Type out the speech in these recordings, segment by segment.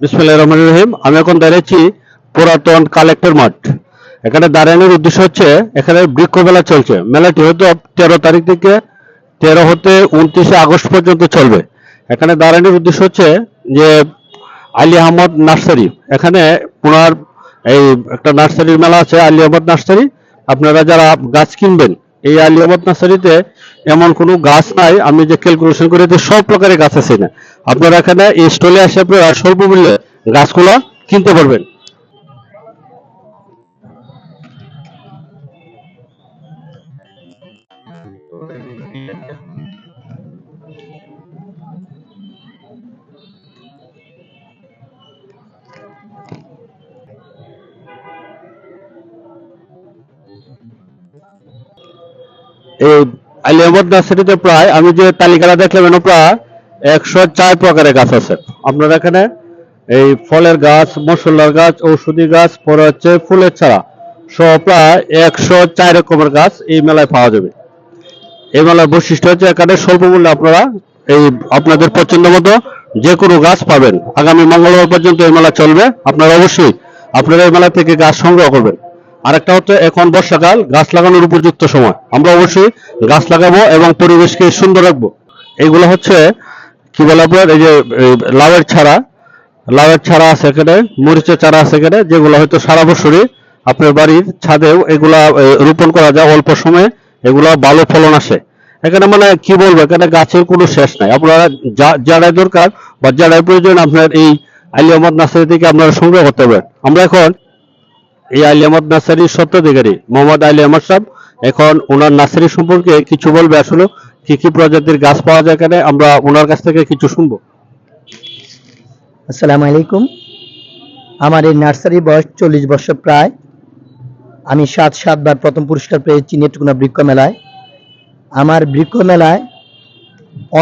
বিসমুল্লাহ রহমান রহিম। আমি এখন দাঁড়িয়েছি পুরাতন কালেক্টর মাঠ। এখানে দাঁড়ানোর উদ্দেশ্য হচ্ছে, এখানে বৃক্ষ মেলা চলছে। মেলাটি হয়তো তেরো তারিখ থেকে তেরো হতে উনত্রিশে আগস্ট পর্যন্ত চলবে। এখানে দাঁড়ানোর উদ্দেশ্য হচ্ছে যে আলী আহমদ নার্সারি। এখানে ওনার এই একটা নার্সারির মেলা আছে, আলী আহমদ নার্সারি। আপনারা যারা গাছ কিনবেন এই আলিয়াবাদ নার্সারিতে এমন কোনো গাছ নাই, আমি যে ক্যালকুলেশন করে সব প্রকারের গাছ আছে না। আপনারা এখানে এই স্টলে আসে আপনারা স্বল্প মূল্যে গাছগুলো কিনতে পারবেন। এই আলী আহমদ নার্সারিতে প্রায়। আমি যে তালিকাটা দেখলাম প্রায় একশো চার প্রকারের গাছ আছে। আপনারা এখানে এই ফলের গাছ মশলার গাছ, ঔষধি গাছ, পরে হচ্ছে ফুলের চারা সহ প্রায় একশো চার রকমের গাছ এই মেলায় পাওয়া যাবে। এই মেলার বৈশিষ্ট্য হচ্ছে এখানে স্বল্প মূল্যে আপনারা এই আপনাদের পছন্দ মতো যে কোনো গাছ পাবেন। আগামী মঙ্গলবার পর্যন্ত এই মেলা চলবে। আপনারা অবশ্যই আপনারা এই মেলা থেকে গাছ সংগ্রহ করবেন। আরেকটা হচ্ছে এখন বর্ষাকাল, গাছ লাগানোর উপযুক্ত সময়। আমরা অবশ্যই গাছ লাগাবো এবং পরিবেশকে সুন্দর রাখব। এইগুলো হচ্ছে, কি বলে আপনার, এই যে লাউয়ের ছাড়া লাউয়ের ছাড়া আছে এখানে, মরিচের চারা আছে এখানে, যেগুলো হয়তো সারা বছরই আপনার বাড়ির ছাদেও এগুলা রোপণ করা যায় অল্প সময়ে, এগুলা ভালো ফলন আসে। এখানে মানে কি বলব, এখানে গাছের কোনো শেষ নাই। আপনারা যা- যারাই দরকার বা যারাই প্রয়োজন, আপনার এই আলী নার্সারি থেকে আপনারা সংগ্রহ করতে পারেন। আমরা এখন এই আলী আহমদ নার্সারির সত্ত্বাধিকারী মোহাম্মদ আলী আহমদ সাহেব, এখন ওনার নার্সারি সম্পর্কে কিছু বলবে আসলে? কি কি প্রজাতির গাছ পাওয়া যায় এখানে? আমরা ওনার কাছ থেকে কিছু শুনব। আসসালামু আলাইকুম। আমার এই নার্সারি বয়স চল্লিশ বছর প্রায়। আমি সাত সাতবার প্রথম পুরস্কার পেয়েছি নেটকুনা বৃক্ষ মেলায়। আমার বৃক্ষ মেলায়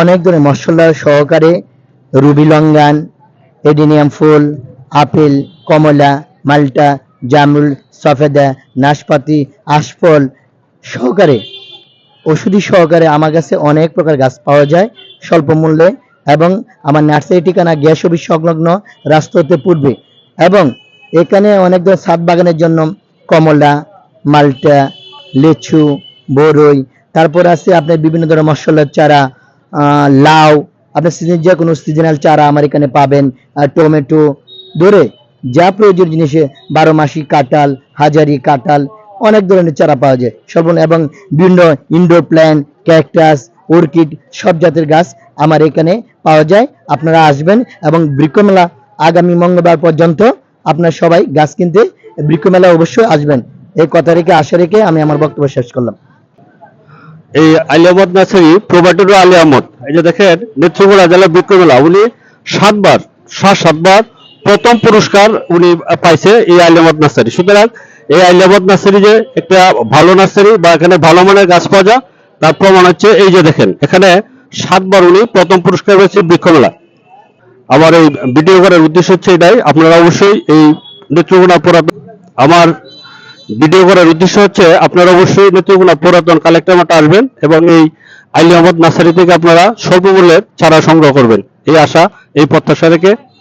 অনেক ধরনের মশলা সহকারে রুবি লঙ্গান এডিনিয়াম ফুল, আপেল, কমলা, মাল্টা জামরুল, সফেদা, নাশপাতি, আশফল সহকারে, ওষুধি সহকারে আমার কাছে অনেক প্রকার গাছ পাওয়া যায় স্বল্প মূল্যে এবং আমার নার্সারি ঠিকানা গ্যাস অফিস সংলগ্ন রাস্তাতে পূর্বে এবং এখানে অনেক ধরনের ছাদ বাগানের জন্য কমলা, মাল্টা, লেচু, বরই, তারপর আছে আপনার বিভিন্ন ধরনের মশলার চারা লাউ, আপনার সিজন যে কোনো সিজনাল চারা আমার এখানে পাবেন টমেটো, ধরে যা প্রয়োজন জিনিসে বারো মাসি কাঁঠাল, হাজারি কাঁঠাল, অনেক ধরনের চারা পাওয়া যায়। সর্বন এবং বিভিন্ন ইনডোর প্ল্যান্ট ক্যাকটাস অর্কিড সব জাতের গাছ আমার এখানে পাওয়া যায়। আপনারা আসবেন এবং বৃক্ষমেলা আগামী মঙ্গলবার পর্যন্ত আপনারা সবাই গাছ কিনতে বৃক্ষমেলা অবশ্যই আসবেন। এই কথা রেখে, আশা রেখে আমি আমার বক্তব্য শেষ করলাম। এই আলী আহমদ নার্সারি প্রোভাইডার আলী আহমদ এই যে দেখেন, নেত্রকোনা জেলা বিক্রমেলা উনি সাতবার সাত সাতবার প্রথম পুরস্কার উনি পাইছে এই আলী আহমদ নার্সারি। সুতরাং এই আলী আহমদ নার্সারি যে একটা ভালো নার্সারি বা এখানে ভালো মানের গাছ পাওয়া যায়, তার প্রমাণ হচ্ছে এই যে দেখেন, এখানে সাতবার উনি প্রথম পুরস্কার পেয়েছে বৃক্ষমেলা। আমার এই ভিডিও করার উদ্দেশ্য হচ্ছে এটাই, আপনারা অবশ্যই এই নেত্রকোনা পুরাতন আমার ভিডিও করার উদ্দেশ্য হচ্ছে আপনারা অবশ্যই নেত্রকোনা পুরাতন কালেক্টর মাঠে আসবেন এবং এই আলী আহমদ নার্সারি থেকে আপনারা স্বল্প মূল্যের চারা সংগ্রহ করবেন। এই আশা, এই প্রত্যাশা রেখে